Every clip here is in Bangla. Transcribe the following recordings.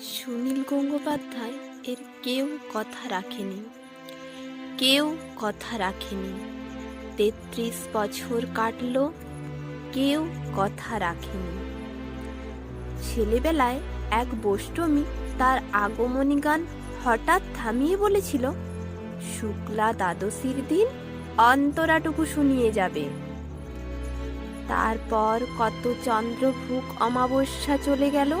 সুনীল গঙ্গোপাধ্যায় এর কেউ কথা রাখেনি। কেউ কথা রাখেনি। তেত্রিশ বছর কাটল, কেউ কথা রাখেনি। ছেলেবেলায় এক বষ্টমী তার আগমনী গান হঠাৎ থামিয়ে বলেছিল, শুক্লা দ্বাদশীর দিন অন্তরাটুকু শুনিয়ে যাবে। তারপর কত চন্দ্রভুক অমাবস্যা চলে গেল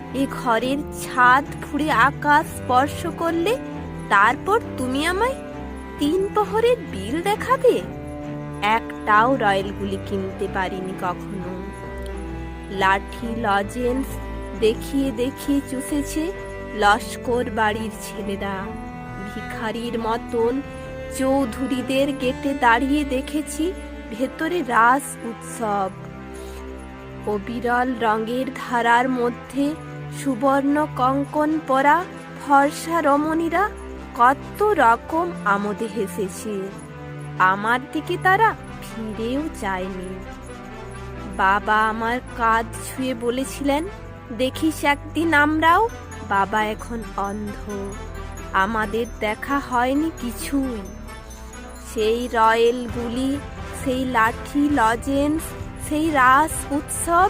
এ ঘরের ছাদ ফুড়ে আকাশ স্পর্শ করলে তারপর তুমি আমায় তিন প্রহরের বিল দেখাবে। একটাও রয়্যালগুলি কিনতে পারিনি কখনো। লাঠি, লজেন্স দেখিয়ে দেখিয়ে চুষেছে লস্কর বাড়ির ছেলেরা। ভিখারির মতন চৌধুরীদের গেটে দাঁড়িয়ে দেখেছি ভেতরে রাস উৎসব। অবিরল রঙের ধারার মধ্যে সুবর্ণ কঙ্কন পরা ফর্সা রমণীরা কত রকম আমোদে হেসেছে। আমার দিকে তারা ফিরেও চায়নি। বাবা আমার কাঁধ ছুঁয়ে বলেছিলেন, দেখিস একদিন আমরাও, বাবা এখন অন্ধ। আমাদের দেখা হয়নি কিছুই। সেই রয়েলগুলি, সেই লাঠি লজেন্স, সেই রাস উৎসব